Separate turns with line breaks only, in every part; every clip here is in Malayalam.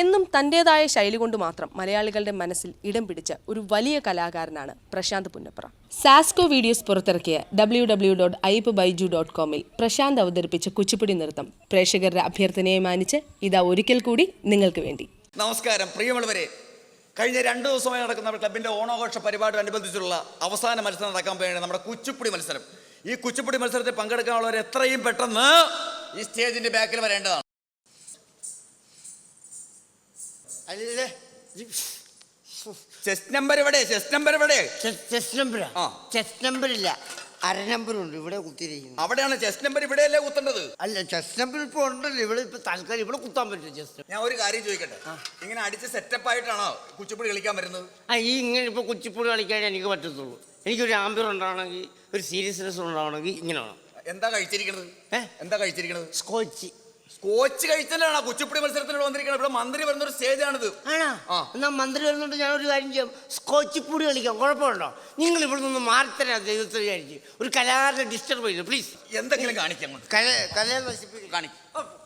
എന്നും തന്റെതായ ശൈലി കൊണ്ട് മാത്രം മലയാളികളുടെ മനസ്സിൽ ഇടം പിടിച്ച ഒരു വലിയ കലാകാരനാണ് പ്രശാന്ത് പുന്നപ്ര. സാസ്കോ വീഡിയോസ് പുറത്തിറക്കിയ W W dot Ipe Baiju dot കോമിൽ പ്രശാന്ത് അവതരിപ്പിച്ച കുച്ചിപ്പുടി നൃത്തം. പ്രേക്ഷകരുടെ അഭ്യർത്ഥനയെ മാനിച്ച് ഇതാ ഒരിക്കൽ കൂടി നിങ്ങൾക്ക് വേണ്ടി.
നമസ്കാരം. പ്രിയമുള്ളവരെ കഴിഞ്ഞ രണ്ട് ദിവസമായി നടക്കുന്ന ക്ലബിന്റെ ഓണാഘോഷ പരിപാടിയോടനുബന്ധിച്ചുള്ള അവസാന മത്സരം നടക്കാൻ പോവുകയാണ് നമ്മുടെ കുച്ചിപ്പുടി മത്സരം. ഈ കുച്ചിപ്പുടി മത്സരത്തിൽ പങ്കെടുക്കാനുള്ളവർ എത്രയും പെട്ടെന്ന് ഈ സ്റ്റേജിന്റെ ബാക്കിൽ വരേണ്ടതാണ്.
അല്ലേ
ചെസ്റ്റ് നമ്പർ ഇവിടെ ചെസ്റ്റ് നമ്പർ ഇവിടെ
ചെസ്റ്റ് നമ്പറാ
ആ.
ചെസ്റ്റ് നമ്പർ ഇല്ല. അര നമ്പർ ഉണ്ട്. ഇവിടെ കുത്തിയിരിക്കുന്നു.
അവിടെയാണ് ചെസ്റ്റ് നമ്പർ ഇവിടെയല്ലേ കുത്തേണ്ടത്?
അല്ല ചെസ്റ്റ് നമ്പർ ഇപ്പൊ ഉണ്ടല്ലോ. ഇവിടെ ഇപ്പൊ തൽക്കാലം ഇവിടെ കുത്താൻ പറ്റും ചെസ്റ്റ്
ഞാൻ ഒരു കാര്യം ചോദിക്കട്ടെ? ഇങ്ങനെ അടിച്ച് സെറ്റപ്പ് ആയിട്ടാണോ കുച്ചിപ്പുടി കളിക്കാൻ വരുന്നത്?
ആ ഈ ഇങ്ങനെ ഇപ്പൊ കുച്ചിപ്പുടി കളിക്കാൻ എനിക്ക് പറ്റത്തുള്ളൂ. എനിക്കൊരു ആംബിയർ ഉണ്ടാവണമെങ്കിൽ ഒരു സീരിയസ്നെസ് ഉണ്ടാവണമെങ്കിൽ ഇങ്ങനെയാണ് വേണം.
എന്താ കഴിച്ചിരിക്കുന്നത്
ഏ?
എന്താ കഴിച്ചിരിക്കുന്നത്
സ്കോച്ച്
കോച്ച് കഴിച്ചാലാണ് കുച്ചിപ്പുടി മത്സരത്തിന് വന്നിരിക്കുന്നത്. ഇവിടെ മന്ത്രി വരുന്ന ഒരു സ്റ്റേജാണിത്.
ആണോ?
ആ.
എന്നാ മന്ത്രി വരുന്നുണ്ട് ഞാൻ ഒരു കാര്യം ചെയ്യാം. സ്കോച്ച് പൊടി കളിക്കാം. കുഴപ്പമുണ്ടോ? നിങ്ങൾ ഇവിടെ നിന്ന് മാറിത്തരാ ദൈവത്തെ വിചാരിച്ച്. ഒരു കലാകാരനെ ഡിസ്റ്റർബ് ചെയ്തു പ്ലീസ്
എന്തെങ്കിലും കാണിക്കാൻ കൊണ്ട്
കല കലയെ നശിപ്പിക്കും.
കാണിക്കും.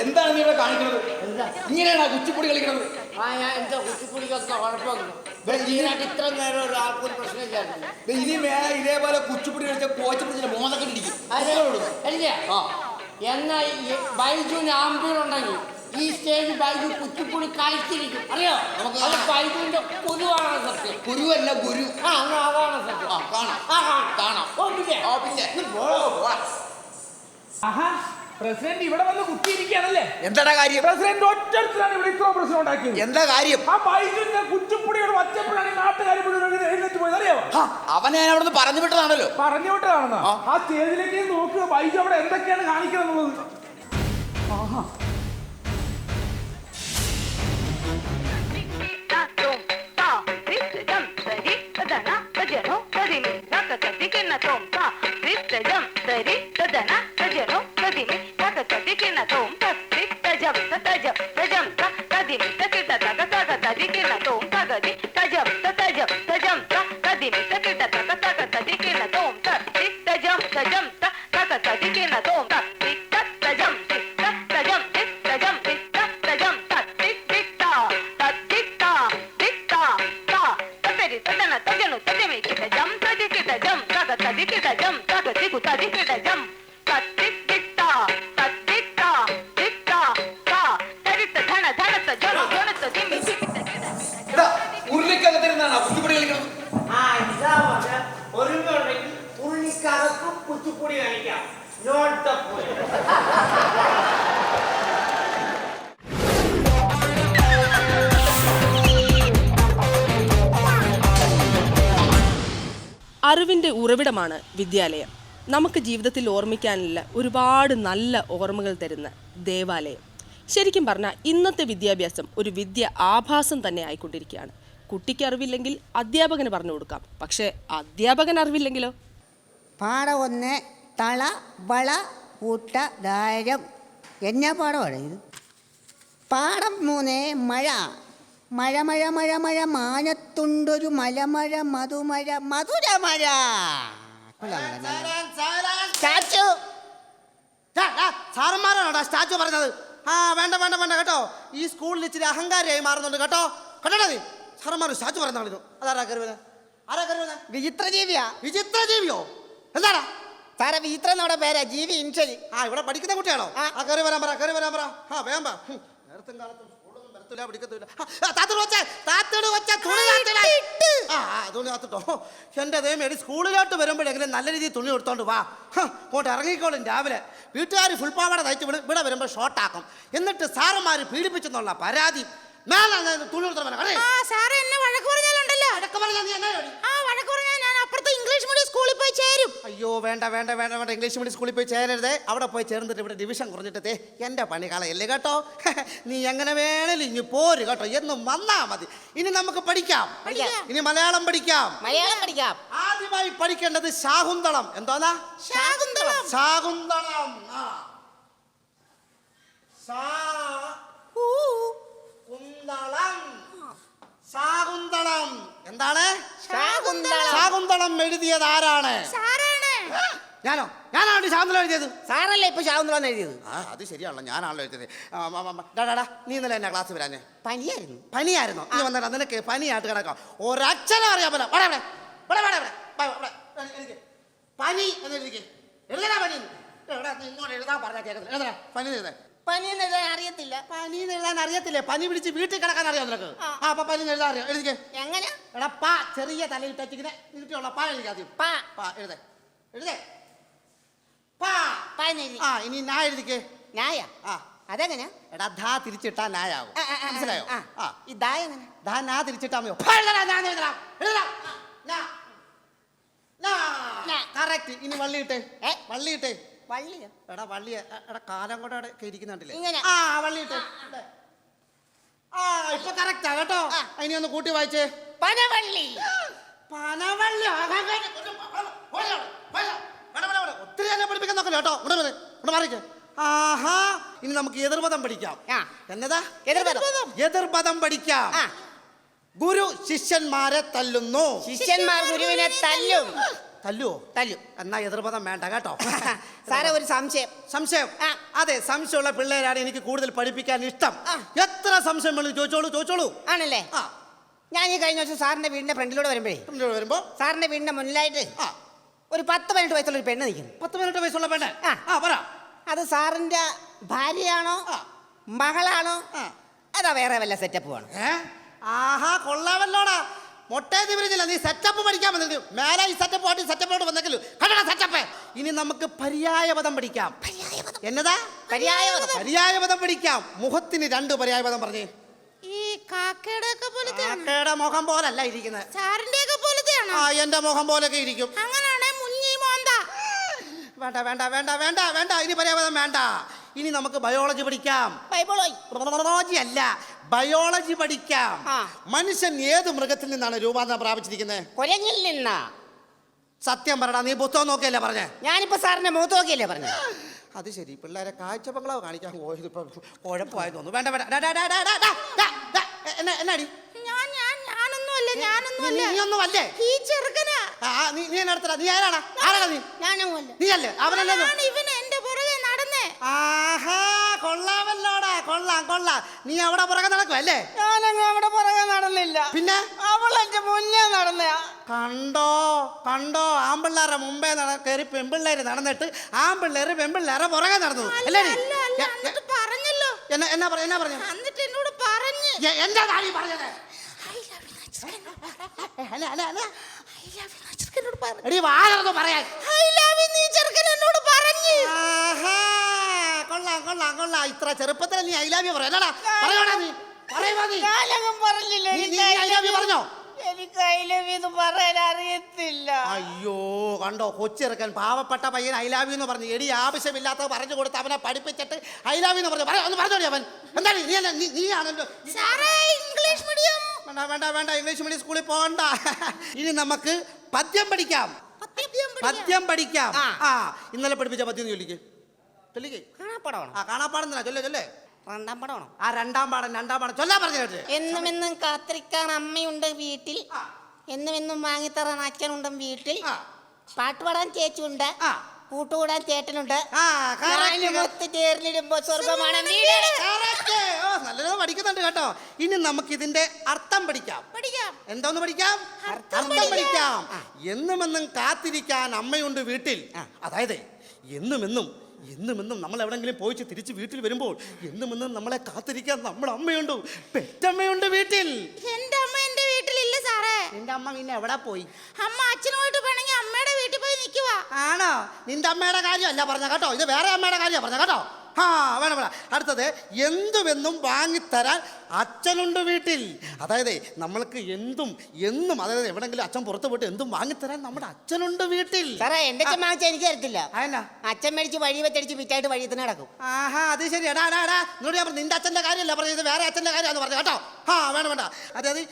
എന്താണ് നീ ഇവിടെ കാണിക്കുന്നത് ഇങ്ങനെയാണ് കുച്ചിപ്പൊടി കളിക്കുന്നത്
ആ ഞാൻ എന്താ കുഴപ്പമില്ല ഇത്ര നേരം ഒരാൾക്കൊരു പ്രശ്നമില്ലായിരുന്നു
ദേ ഇനി മേലെ ഇതേപോലെ കുച്ചിപ്പൊടി കളിച്ച കോച്ച് പിടിച്ചിട്ട് മോതൊക്കെ ഇടിക്കും.
അല്ലേ
ആ.
ബൈജുവിന് ഉണ്ടെങ്കിൽ ഈ സ്റ്റേജ് ബൈജു കുച്ചിപ്പൊടി കളിച്ചിരിക്കും. അറിയോ?
നമുക്ക്
അത്. ബൈജുവിന്റെ കുരുവാണ് സത്യം.
ഗുരുവല്ല ഗുരു
ആ അതാണ് സത്യം.
ആ കാണാം.
ആ കാണാം.
കാണാം.
ഓ പിന്നെ.
ഓ പിന്നെ.
ആഹാ. പ്രസിഡന്റ് ഇവിടെ വന്ന് കുത്തിയിരിക്കുകയാണല്ലേ?
എന്താ കാര്യം?
പ്രസിഡന്റ് ഒറ്റത്തിലാണ് ഇവിടെ ഇത്ര പ്രശ്നം ഉണ്ടാക്കിയത്.
എന്താ കാര്യം?
ആ ബൈജുന്റെ കുറ്റിപ്പുടിയോട് വച്ചപ്പോഴാണ് നാട്ടുകാരി എഴുന്നേറ്റ് പോയത്. അറിയാമോ
അവനെ ഞാൻ അവിടുന്ന് പറഞ്ഞു വിട്ടതാണല്ലോ.
പറഞ്ഞു വിട്ടതാണെന്നോ.
ആ.
ആ സ്റ്റേജിലേക്ക് നോക്കുക ബൈജു അവിടെ എന്തൊക്കെയാണ് കാണിക്കുന്നത്
बताया ഉറവിടമാണ് വിദ്യാലയം. നമുക്ക് ജീവിതത്തിൽ ഓർമ്മിക്കാനുള്ള ഒരുപാട് നല്ല ഓർമ്മകൾ തരുന്ന ദേവാലയം. ശരിക്കും പറഞ്ഞാൽ ഇന്നത്തെ വിദ്യാഭ്യാസം ഒരു വിദ്യ ആഭാസം തന്നെ ആയിക്കൊണ്ടിരിക്കുകയാണ്. കുട്ടിക്ക് അറിവില്ലെങ്കിൽ അധ്യാപകന് പറഞ്ഞു കൊടുക്കാം. പക്ഷേ അധ്യാപകൻ അറിവില്ലെങ്കിലോ?
പാട ഒന്ന് തള വള കൂട്ട ധാരം. എന്നാ പാടമാണ് ഇത്? പാഠം മൂന്ന് മഴ. മഴ മഴ മഴ മഴ മാനത്തുണ്ടൊരു മലമഴ മധുമഴ മധുര
സ്റ്റാച്ചു. സാറന്മാരാണോടാ സ്റ്റാച്ചു പറഞ്ഞത്? ആ വേണ്ട വേണ്ട വേണ്ട കേട്ടോ. ഈ സ്കൂളിൽ ഇച്ചിരി അഹങ്കാരിയായി മാറുന്നുണ്ട് കേട്ടോ. കണ്ടോ നീ? സാറന്മാർ സ്റ്റാച്ചു പറഞ്ഞു അതാരാ കരുവത് ആരാ കരുവത് വരുന്നത്
വിചിത്ര ജീവിയാ
വിചിത്ര ജീവിയോ എന്താടാ?
സാറേ വിചിത്ര എന്നോടെ പേരാ ജീവി ഇൻഷലി.
ആ ഇവിടെ പഠിക്കുന്ന കുട്ടിയാണോ?
ആ.
കയറി വരാൻ പറ കയറി വരാൻ പറ. ആ വേമ്പ നേരത്തും കാലത്തും. ആ, ആ, താത്തോട് വെച്ച താത്തോട് വെച്ച തുണി. ആ തുണി താത്തിട്ടോ എന്റെ ദൈവമേടി സ്കൂളിലോട്ട് വരുമ്പോഴെങ്കിലും നല്ല രീതിയിൽ തുണി എടുത്തോണ്ട് വാ. ഇങ്ങോട്ട് ഇറങ്ങിക്കോളും രാവിലെ. വീട്ടുകാർ ഫുൾ പാവാട തയ്ച്ച് ഇവിടെ ഇവിടെ വരുമ്പോൾ ഷോർട്ടാക്കും എന്നിട്ട് സാറന്മാർ പീഡിപ്പിച്ചെന്നുള്ള പരാതി. മേലെ തുണി എടുത്തോണ്ട്
വഴക്ക് പറഞ്ഞാലുണ്ടല്ലോ. വഴക്ക് പറഞ്ഞാൽ നീ എന്നാ ഇംഗ്ലീഷ് മീഡിയം സ്കൂളിൽ പോയി ചേരും.
അയ്യോ വേണ്ട വേണ്ട വേണ്ട വേണ്ട. ഇംഗ്ലീഷ് മീഡിയം സ്കൂളിൽ പോയി ചേരരുത്. അവിടെ പോയി ചേർന്നിട്ട് ഇവിടെ ഡിവിഷൻ കുറഞ്ഞിട്ടേ എന്റെ പണി കളയല്ലേ കേട്ടോ? നീ എങ്ങനെ വേണേലും ഇനി പോര് കേട്ടോ. എന്നും വന്നാ മതി. ഇനി നമുക്ക് പഠിക്കാം. ഇനി മലയാളം പഠിക്കാം.
മലയാളം പഠിക്കാം.
ആദ്യമായി പഠിക്കേണ്ടത് ശാകുന്തളം. എന്തോന്നാ?
ശാകുന്തളം.
ശാകുന്തളം. ശാകുന്തളം. എന്താണ്?
ശാകുന്തളം.
എഴുതിയത് ആരാണ്? ഞാനോ? ഞാനാണ് ശാകുന്തളം എഴുതിയത്?
സാറല്ലേ ഇപ്പൊ ശാകുന്തളം എഴുതിയത്?
ആ അത് ശരിയാണല്ലോ. ഞാനാണല്ലോ എഴുതിയത്. നീ ഇന്നലെ എന്നാ ക്ലാസ് വരാഞ്ഞേ?
പനിയായിരുന്നു.
പനിയായിരുന്നു. നീ വന്നടാ നിനക്ക് പനിയായിട്ട് കിടക്കാം. ഒരക്ഷരം അറിയാൻ പോലെ ഇവിടെ ഇവിടെ ഇവിടെ ഇവിടെ. പനി എന്ന് എഴുതിക്കേ. എഴുതടാ പനി. എഴുതാൻ പറഞ്ഞാൽ കേൾക്കുന്നില്ല. എഴുതടാ പനി എഴുതാൻ
പനി എഴുതാൻ അറിയത്തില്ല.
പനി എഴുതാൻ അറിയത്തില്ലേ? പനി പിടിച്ച് വീട്ടിൽ കിടക്കാൻ അറിയാം നിനക്ക്? ആ. അപ്പൊ പനി എഴുതാൻ അറിയാം? എഴുതിക്കേ.
എങ്ങനെ?
എടാ പാ ചെറിയ തലയിൽ ടച്ചിങ്ങനെ നീട്ടിയുള്ള പാ എഴുതി ആദ്യം.
പാ.
പാ എഴുതേ. എഴുതേ. പാ.
പനി
ആ ഇനി നാ എഴുതിക്കേ.
ഞായ
ആ.
അതെങ്ങനെയാ
എടാ ധാ തിരിച്ചിട്ടാ നായാവും.
ആ, ആ, ആ,
മനസ്സിലായോ
ആ.
ആ.
ഈ ദാ എങ്ങനെ?
ധാ നാ തിരിച്ചിട്ടാ മതിയോ ഫാ, എഴുതടാ, നാ എന്ന് എഴുതടാ. എഴുതടാ. നാ. നാ.
നാ.
Correct. ഇനി വള്ളിയിട്ടെ.
ഏ?
വള്ളിയിട്ടെ.
വള്ളിയോ
എടാ വള്ളി എടാ കാലം കൂടെ അവിടെ ഇരിക്കുന്നുണ്ടല്ലേ
ഇങ്ങനെ.
ആ വള്ളി ഇവിടെ. ആ ഇപ്പൊ കറക്റ്റാ കേട്ടോ അതിനെ ഒന്ന് കൂട്ടി വായിച്ചേ
പനവള്ളി
പനവള്ളി ആകാൻ വേണ്ടി ഒരു പ- അവിടെ. പോയി അവിടെ. വേണ്ട, വേണ്ട, വേണ്ട. ഒത്തിരി എന്നെ പഠിപ്പിക്കാൻ നോക്കല്ലോ കേട്ടോ ഇവിടെ വരെ ഇവിടെ മാറിക്കേ ആഹാ ഇനി നമുക്ക് എതിർപദം പഠിക്കാം
ആ.
എന്നതാ
എതിർപദം.
എതിർപദം പഠിക്കാം
ആ
ഗുരു ശിഷ്യന്മാരെ തല്ലുന്നു
ശിഷ്യന്മാർ ഗുരുവിനെ തല്ലും
തല്ലുവോ?
തല്ലും.
എന്നാ എതിർപദം വേണ്ട കേട്ടോ.
സാറേ ഒരു സംശയം.
സംശയം? അതെ സംശയമുള്ള പിള്ളേരാണ് എനിക്ക് കൂടുതൽ പഠിപ്പിക്കാൻ ഇഷ്ടം. എത്ര സംശയം വേണം ചോദിച്ചോളൂ ചോദിച്ചോളൂ.
ആണല്ലേ? ഞാൻ ഈ കഴിഞ്ഞ ദിവസം സാറിന്റെ വീടിന്റെ ഫ്രണ്ടിലൂടെ വരുമ്പോഴേ
വരുമ്പോ?
സാറിന്റെ വീടിന്റെ മുന്നിലായിട്ട് ഒരു പത്ത് പതിനെട്ട് വയസ്സുള്ള ഒരു പെണ്ണ് നിൽക്കുന്നു.
പത്ത് മിനിറ്റ് വയസ്സുള്ള പെണ്ണ്?
ആ.
ആ പറ.
അത് സാറിന്റെ ഭാര്യയാണോ. മകളാണോ? അതാ വേറെ വല്ല സെറ്റപ്പ് വേണം.
ആഹാ കൊള്ളാമല്ലോടാ. മൊട്ടേ തിരിഞ്ഞില്ല നീ സെറ്റപ്പ് പഠിക്കാൻ വന്നത്. മേലെ ഈ സെറ്റപ്പ് പാട്ടി സെറ്റപ്പോട് വന്നെങ്കിലും കണ്ടടാ സെറ്റപ്പ് ഇനി നമുക്ക് പര്യായപദം പഠിക്കാം. എന്നതാ?
പര്യായപദം.
പര്യായപദം പഠിക്കാം. മുഖത്തിന് രണ്ട് പര്യായപദം പറഞ്ഞേ.
ഈ കാക്കയുടെ ഒക്കെ പോലത്തെ
കാക്കയുടെ മുഖം പോലല്ല ഇരിക്കുന്നത്
സാറിന്റെ ഒക്കെ പോലത്തെയാണോ?
ആ എന്റെ മുഖം പോലൊക്കെ ഇരിക്കും.
അങ്ങനെയാണേ മുഞ്ഞി മോന്ത.
വേണ്ട വേണ്ട വേണ്ട വേണ്ട വേണ്ട. ഇനി പര്യായപദം വേണ്ട. ഇനി നമുക്ക് ബയോളജി പഠിക്കാം. ബയോളജി അല്ല ബയോളജി പഠിക്കാം. മനുഷ്യൻ ഏത് മൃഗത്തിൽ നിന്നാണ് രൂപാന്തരം പ്രാപിച്ചിരിക്കുന്നത്?
കുരങ്ങിൽ നിന്നാ.
സത്യം പറടാ നീ പുസ്തകം നോക്കിയല്ലേ പറഞ്ഞേ?
ഞാനിപ്പോ സാറിന്റെ മുഖത്ത് നോക്കിയല്ലേ പറഞ്ഞു?
അത് ശരി പിള്ളേരെ കാഴ്ച ബംഗ്ലാവ് കാണിക്കാൻ പോയത് ഇപ്പൊ കുഴപ്പമായി തോന്നുന്നു. വേണ്ട വേണ്ട. നീ
ചെറുക്കനാ.
നീ നീ ആരാടാ? ആരാടാ നീ? നീ അല്ലേ അവനല്ലേ? ആഹാ കൊള്ളാമല്ലോടാ. കൊള്ളാം കൊള്ളാം. നീ അവിടെ പുറകെ നടക്കുവല്ലേ
ഞാനങ്ങ് അവിടെ പുറകെ നടന്നില്ല.
പിന്നെ?
അവൾ എന്റെ മുന്നേ നടന്ന.
കണ്ടോ കണ്ടോ? ആമ്പിള്ളേരെ മുമ്പേ നട കയറി പെമ്പിള്ളേര് നടന്നിട്ട് ആമ്പിള്ളേര് പെമ്പിള്ളേരെ പുറകെ നടന്നു. അല്ലേ നീ?
അല്ല അല്ല
എ- എ-
എന്നിട്ട് പറഞ്ഞല്ലോ.
എന്നാ എന്നാ പറ എന്നാ പറഞ്ഞു?
എന്നിട്ട് എന്നോട് പറഞ്ഞു.
എന്താ താടി പറഞ്ഞത്? ഏ, അല്ല അല്ല അല്ല. എടി വാഴ പറയാൻ
I love you നീ ചെറുക്കൻ എന്നോട് പറഞ്ഞു.
ആഹാ കൊള്ളാം കൊള്ളാം കൊള്ളാം. ഇത്ര ചെറുപ്പത്തിൽ നീ ഐ ലവ് യു പറയലടാ പറയണ നീ. പറയുവാ നീ.
ഞാനങ്ങും പറഞ്ഞില്ല.
നീ-
എനിക്ക്
നീ
I
I love you
love you.
പറഞ്ഞോ?
എനിക്ക് ഐ ലവ് എന്ന് പറയാൻ അറിയത്തില്ല.
അയ്യോ കണ്ടോ? കൊച്ചിറക്കൻ പാവപ്പെട്ട പയ്യൻ ഐ ലവ് എന്ന് പറഞ്ഞു. എടി ആവശ്യമില്ലാത്ത പറഞ്ഞു കൊടുത്ത് അവനെ പഠിപ്പിച്ചിട്ട് ഐ ലവ് എന്ന് പറഞ്ഞു. ഒന്ന് പറഞ്ഞോളി അവൻ. എന്താണ് നീ? അല്ല നീ- ആണല്ലോ
സാറേ ഇംഗ്ലീഷ് മീഡിയം.
വേണ്ട വേണ്ട വേണ്ട. ഇംഗ്ലീഷ് മീഡിയം സ്കൂളിൽ പോകണ്ട ഇനി നമുക്ക് പദ്യം പഠിക്കാം.
പദ്യം പഠിക്കാം.
ആ.
ഇന്നലെ പഠിപ്പിച്ച പദ്യം ഒന്ന് ചൊല്ലിക്ക്
കാണാപ്പടമാണോ
ആ ചൊല്ലേ ചൊല്ലേ.
രണ്ടാം പടമാണോ
ആ രണ്ടാം പാടം രണ്ടാം പാടം. ചൊല്ലാൻ പറഞ്ഞു കേട്ട്
എന്നും എന്നും കാത്തിരിക്കാൻ അമ്മയുണ്ട് വീട്ടിൽ. എന്നും എന്നും വാങ്ങിത്തരാൻ അച്ഛനുണ്ട് വീട്ടിൽ.
പാട്ടുപാടാൻ
പാട്ട് പാടാൻ ചേച്ചിയുണ്ട്. കൂട്ടുകൂടാൻ ചേട്ടനുണ്ട്. ചേർന്നിടുമ്പോ സ്വർഗമാണ്
നല്ലത് പഠിക്കുന്നുണ്ട് കേട്ടോ. ഇനി നമുക്ക് ഇതിന്റെ അർത്ഥം പഠിക്കാം.
പഠിക്കാം.
എന്തോന്ന് പഠിക്കാം?
അർത്ഥം
പഠിക്കാം. എന്നുമെന്നും കാത്തിരിക്കാൻ അമ്മയുണ്ട് വീട്ടിൽ. അതായത് എന്നുമെന്നും എന്നുമെന്നും നമ്മൾ എവിടെങ്കിലും പോയിച്ച് തിരിച്ച് വീട്ടിൽ വരുമ്പോൾ എന്നുമെന്നും നമ്മളെ കാത്തിരിക്കാൻ നമ്മുടെ അമ്മയുണ്ട്. പെറ്റമ്മയുണ്ട് വീട്ടിൽ.
എന്റെ അമ്മ എന്റെ വീട്ടിലില്ല സാറേ.
നിന്റെ അമ്മ പിന്നെ എവിടെ പോയി?
അമ്മ അച്ഛനോട്ട് പണങ്ങി അമ്മയുടെ വീട്ടിൽ പോയി നിൽക്കുവാ.
ആണോ? നിന്റെ അമ്മയുടെ കാര്യമല്ല പറഞ്ഞ കേട്ടോ. ഇത് വേറെ അമ്മയുടെ കാര്യമാണ് പറഞ്ഞ കേട്ടോ. ആ വേണം വേണം. അടുത്തത് എന്തുമെന്നും വാങ്ങിത്തരാൻ അച്ഛനുണ്ട് വീട്ടിൽ. അതായത് നമ്മൾക്ക് എന്തും എന്നും അതായത് എവിടെങ്കിലും അച്ഛൻ പുറത്ത് പോയിട്ട് എന്തും വാങ്ങിത്തരാൻ നമ്മുടെ അച്ഛനുണ്ട് വീട്ടിൽ.
സാറേ എന്റെ അച്ഛൻ വാങ്ങിച്ച എനിക്ക് തരത്തില്ല.
അതെന്നാ
അച്ഛൻ മേടിച്ച് വഴി വെച്ചടിച്ച് വിറ്റായിട്ട് വഴി തന്നെ നടക്കും.
ആഹാ അത് ശരി. എടാ എടാ എടാ എന്നോട് ഞാൻ പറഞ്ഞു, നിന്റെ അച്ഛന്റെ കാര്യമല്ല പറഞ്ഞത് വേറെ അച്ഛന്റെ കാര്യമാണെന്ന് പറഞ്ഞു. കേട്ടോ? ആ വേണം വേണ്ട. അതായത്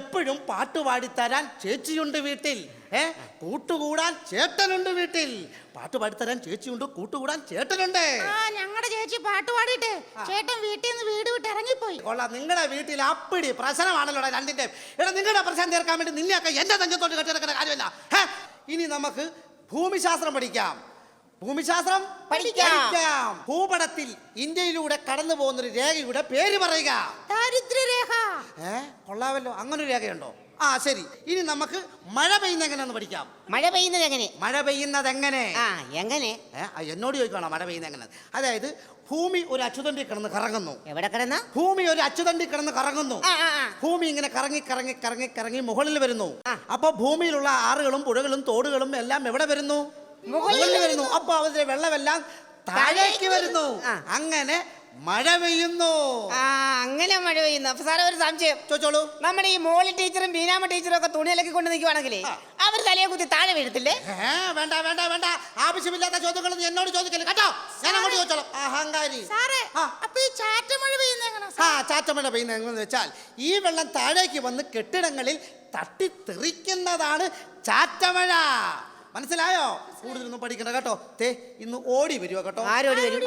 എപ്പോഴും പാട്ട് പാടിത്തരാൻ ചേച്ചിയുണ്ട് വീട്ടിൽ. ഏ? കൂട്ടുകൂടാൻ ചേട്ടനുണ്ട് വീട്ടിൽ. പാട്ട് പാടിത്തരാൻ ചേച്ചിയുണ്ട് കൂട്ടുകൂടാൻ ചേട്ടനുണ്ട്.
ആ ഞങ്ങളുടെ ചേച്ചി പാട്ട് പാടിയിട്ട് ചേട്ടൻ വീട്ടിൽ നിന്ന് വീട് വിട്ട് ഇറങ്ങിപ്പോയി.
കൊള്ളാം. നിങ്ങളുടെ വീട്ടിൽ അപ്പിടി പ്രശ്നമാണല്ലോ രണ്ടിന്റെ എടാ നിങ്ങളുടെ പ്രശ്നം തീർക്കാൻ വേണ്ടി നിന്നെയൊക്കെ എന്റെ നെഞ്ചത്തോട്ട് കെട്ടിടക്കുന്ന കാര്യമല്ല. ഹേ, ഇനി നമുക്ക് ഭൂമിശാസ്ത്രം പഠിക്കാം. ഭൂമിശാസ്ത്രം
പഠിക്കാം.
പഠിക്കാം. ഭൂപടത്തിൽ ഇന്ത്യയിലൂടെ കടന്നു പോകുന്ന ഒരു രേഖയുടെ പേര് പറയുക.
ദാരിദ്ര്യരേഖ.
ഏ കൊള്ളാമല്ലോ. അങ്ങനൊരു രേഖയുണ്ടോ? ആ ശരി. ഇനി നമുക്ക് മഴ പെയ്യുന്ന എങ്ങനെയെന്ന് പഠിക്കാം.
മഴ പെയ്യുന്നത് എങ്ങനെ?
മഴ പെയ്യുന്നത് എങ്ങനെ
ആ എങ്ങനെ?
ഏ, ആ, എന്നോട് ചോദിക്കണം മഴ പെയ്യുന്നത് എങ്ങനെ അതായത് ഭൂമി ഒരു അച്ചുതണ്ടി കിടന്ന് കറങ്ങുന്നു.
എവിടെ കിടന്ന?
ഭൂമി ഒരു അച്ചുതണ്ടി കിടന്ന് കറങ്ങുന്നു.
ആ, ആ, ആ.
ഭൂമി ഇങ്ങനെ കറങ്ങി കറങ്ങി കറങ്ങി കറങ്ങി മുകളിൽ വരുന്നു. അപ്പൊ ഭൂമിയിലുള്ള ആറുകളും പുഴകളും തോടുകളും എല്ലാം എവിടെ വരുന്നു? മുകളിൽ വരുന്നു. അപ്പൊ അവരുടെ വെള്ളമെല്ലാം താഴേക്ക് വരുന്നു.
ആ.
അങ്ങനെ മഴ പെയ്യുന്നു.
ആ അങ്ങനെ മഴ പെയ്യുന്നു. അപ്പൊ സാറേ ഒരു സംശയം.
ചോദിച്ചോളൂ.
നമ്മുടെ ഈ മോളി ടീച്ചറും ബീനാമ ടീച്ചറും ഒക്കെ തുണിയിലൊക്കെ കൊണ്ട് നിൽക്കുവാണെങ്കിലേ അവർ തലയെ കുത്തി താഴെ വീഴത്തില്ലേ?
വേണ്ട വേണ്ട വേണ്ട. ആവശ്യമില്ലാത്ത ചോദ്യങ്ങൾ എന്നോട് ചോദിക്കല്ലേ. കേട്ടോ? ഞാൻ അങ്ങോട്ട് ചോദിച്ചോളാം. അഹങ്കാരി.
സാറേ
ആ.
അപ്പൊ ഈ ചാറ്റ മഴ പെയ്യുന്ന
ആ ചാറ്റമഴ പെയ്യുന്ന എങ്ങനെന്ന് വെച്ചാൽ ഈ വെള്ളം താഴേക്ക് വന്ന് കെട്ടിടങ്ങളിൽ തട്ടിത്തെറിക്കുന്നതാണ് ചാറ്റമഴ മനസ്സിലായോ? കൂടുതലൊന്നും പഠിക്കണ്ട കേട്ടോ. തേ ഇന്ന് ഓടി വരുവോ കേട്ടോ?
ആരോടി വരും?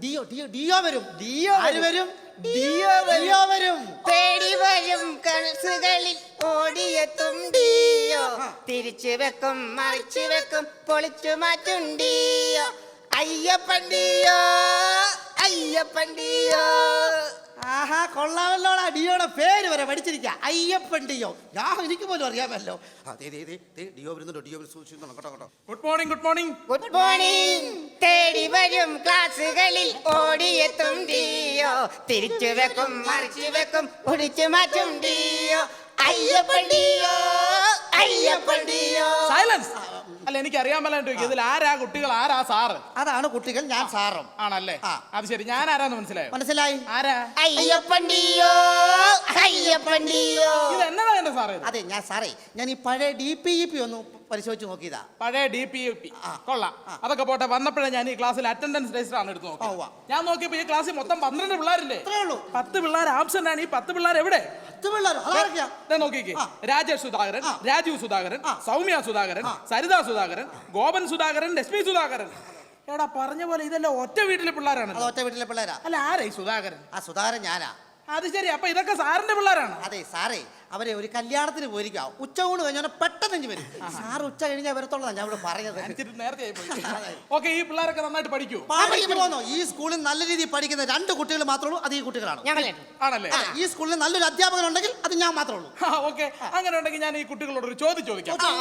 ഡിയോ ഡിയോ ഡിയോ വരും.
ഡിയോ
ആര്
വരും? ഡിയോ.
ഡിയോ വരും.
തേടി വരും. കണസുകളിൽ ഓടിയെത്തും ഡിയോ. തിരിച്ചു വെക്കും മറിച്ചു വെക്കും പൊളിച്ചു മാറ്റും ഡിയോ. അയ്യപ്പണ്ടിയോ അയ്യപ്പണ്ടിയോ
ആഹാ കൊള്ളാമല്ലോടാ. ഡിയോടെ പേര് വരെ പഠിച്ചിരിക്കുക അയ്യപ്പൻ ഡിയോ. ഞാൻ എനിക്ക് പോലും അറിയാമല്ലോ. ദേ, ദേ, ദേ, ഡിയോ വരുന്നുണ്ടോ ഡിയോ സൂക്ഷിക്കുന്നു കേട്ടോ
good morning good morning
good morning തേടി വരും ക്ലാസ്സുകളിൽ ഓടിയെത്തും ഡിയോ. തിരിച്ചു വെക്കും മറിച്ചു വെക്കും ഒടിച്ചു മാറ്റും deo. Ayyappan deo Ayyappan deo.
Silence അല്ല എനിക്ക് അറിയാൻ പറ്റാണ്ട് ഇതിൽ ആരാ കുട്ടികൾ ആരാ സാറ്?
അതാണ് കുട്ടികൾ ഞാൻ സാറും.
ആണല്ലേ?
ആ.
അത് ശരി. ഞാൻ ആരാന്ന് മനസ്സിലായോ?
മനസ്സിലായി?
ആരാ?
അയ്യപ്പണ്ടിയോ? അയ്യപ്പണ്ടിയോ?
ഇത് എന്നതാ എന്റെ സാറേ ഇത്?
അതെ ഞാൻ സാറേ ഞാൻ ഈ പഴയ ഡി പി ഇ പി ഒന്ന് പരിശോധിച്ച് നോക്കിയതാ.
പഴയ ഡി പി പി. കൊള്ളാം. അതൊക്കെ പോട്ടെ വന്നപ്പോഴേ ഞാൻ ഈ ക്ലാസ്സിൽ അറ്റൻഡൻസ് രജിസ്റ്റർ ആണ് എടുത്ത്
ആ, ഉവ്വ.
ഞാൻ നോക്കിയപ്പോ ഈ ക്ലാസ്സിൽ മൊത്തം പന്ത്രണ്ട് പിള്ളേരില്ലേ?
അത്രേ ഉള്ളൂ.
പത്ത് പിള്ളേർ ആബ്സെന്റ് ആണ്. ഈ പത്ത് പിള്ളേർ എവിടെ? നോക്കിക്കേ. രാജേഷ് സുധാകരൻ രാജീവ് സുധാകരൻ സൗമ്യ സുധാകരൻ സരിത സുധാകരൻ ഗോപൻ സുധാകരൻ ലക്ഷ്മി സുധാകരൻ. എടാ പറഞ്ഞ പോലെ ഇതെല്ലാം ഒറ്റ വീട്ടിലെ പിള്ളേരാണ്
ഒറ്റ വീട്ടിലെ പിള്ളേരാ.
അല്ല ആരെ ഈ സുധാകരൻ?
ആ സുധാകരൻ ഞാനാ.
അത് ശരി അപ്പൊ ഇതൊക്കെ സാറിന്റെ പിള്ളേരാണ്.
അതെ സാറേ അവരെ ഒരു കല്യാണത്തിന് പോയിരിക്കാം ഉച്ച ഊണ് കഴിഞ്ഞാൽ പെട്ടെന്ന് വരും. സാർ ഉച്ച കഴിഞ്ഞാൽ വരത്തുള്ളതാണ് ഞാൻ ഇവിടെ പറഞ്ഞത്
നേരത്തെ പോയി. ഓക്കെ ഈ പിള്ളേരൊക്കെ നന്നായിട്ട് പഠിക്കൂ.
പഠിക്ക്. പോന്നോ ഈ സ്കൂളിൽ നല്ല രീതിയിൽ പഠിക്കുന്ന രണ്ട് കുട്ടികൾ മാത്രമേ ഉള്ളൂ അത് ഈ കുട്ടികളാണ്.
ആണല്ലേ?
ഈ സ്കൂളിൽ നല്ലൊരു അധ്യാപകൻ ഉണ്ടെങ്കിൽ അത് ഞാൻ മാത്രമേ ഉള്ളൂ.
ഓക്കെ. അങ്ങനെ ഉണ്ടെങ്കിൽ ഞാൻ ഈ കുട്ടികളോട് ഒരു ചോദ്യം. ചോദിക്കാം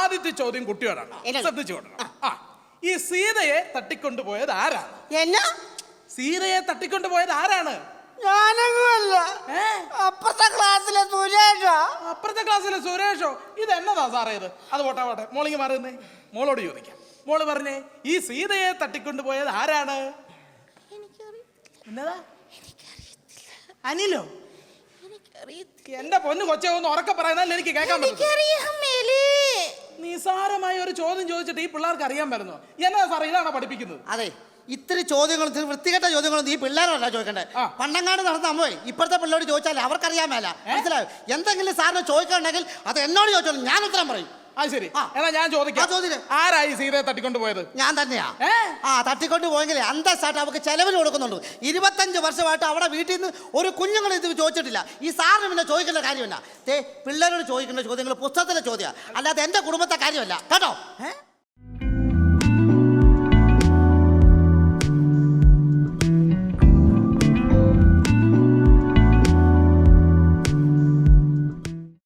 ആദ്യത്തെ ചോദ്യം കുട്ടിയോടാണ്? ശ്രദ്ധിച്ചു കൊടുക്കണം ഈ സീതയെ തട്ടിക്കൊണ്ടുപോയത് ആരാണ്?
എന്നാ?
സീതയെ തട്ടിക്കൊണ്ടുപോയത് ആരാണ്?
ഞാനങ്ങല്ല
ഏ?
ക്ലാസ്സിലെ സുരേഷാ.
അപ്പുറത്തെ ക്ലാസ്സിലെ സുരേഷോ? ഇത് എന്നതാ സാറേ ഇത്? അത് പോട്ടെ പോട്ടെ. മോളിങ് മാറുന്നേ. മോളോട് ചോദിക്കാം. മോൾ പറഞ്ഞേ ഈ സീതയെ തട്ടിക്കൊണ്ടുപോയത് ആരാണ്? എന്നതാ? അനിലോ? എന്റെ പൊന്ന് കൊച്ചെ ഒന്ന് ഉറക്കെ പറയുന്നതല്ല എനിക്ക് കേൾക്കാൻ നിസാരമായ ഒരു ചോദ്യം ചോദിച്ചിട്ട് ഈ പിള്ളേർക്ക് അറിയാൻ പറ്റുന്നു എന്നാ സാർ ഇതാണോ പഠിപ്പിക്കുന്നത്?
അതെ. ഇത്തിരി ചോദ്യങ്ങൾ ഇത്തിരി വൃത്തികെട്ട ചോദ്യങ്ങളൊന്നും ഈ പിള്ളേരല്ല ചോദിക്കണ്ടേ. പണ്ടങ്ങാട് നടന്ന അമ്മയെ ഇപ്പോഴത്തെ പിള്ളേരോട് ചോദിച്ചാൽ അവർക്കറിയാൻ മേല. മനസ്സിലായോ? എന്തെങ്കിലും സാറിന് ചോദിക്കണമെങ്കിൽ അത് എന്നോട് ചോദിച്ചോളൂ. ഞാൻ ഉത്തരം പറയും.
അത് ശരി. എന്നാ ഞാൻ
ആ,
ചോദിക്കാം. ആരായി സീതയെ തട്ടിക്കൊണ്ട് പോയത്?
ഞാൻ തന്നെയാ? ആ തട്ടിക്കൊണ്ട് പോയെങ്കിൽ അന്തസ്സായിട്ട് അവർക്ക് ചെലവിന് കൊടുക്കുന്നുണ്ട് ഇരുപത്തഞ്ച് വർഷമായിട്ട് അവിടെ വീട്ടിൽ നിന്ന് ഒരു കുഞ്ഞുങ്ങൾ ഇത് ചോദിച്ചിട്ടില്ല. ഈ സാറിന് പിന്നെ ചോദിക്കേണ്ട കാര്യമില്ല. തേ പിള്ളേരോട് ചോദിക്കേണ്ട ചോദ്യങ്ങൾ പുസ്തകത്തിലെ ചോദ്യമാണ് അല്ലാതെ എന്റെ കുടുംബത്തെ കാര്യമല്ല. കേട്ടോ?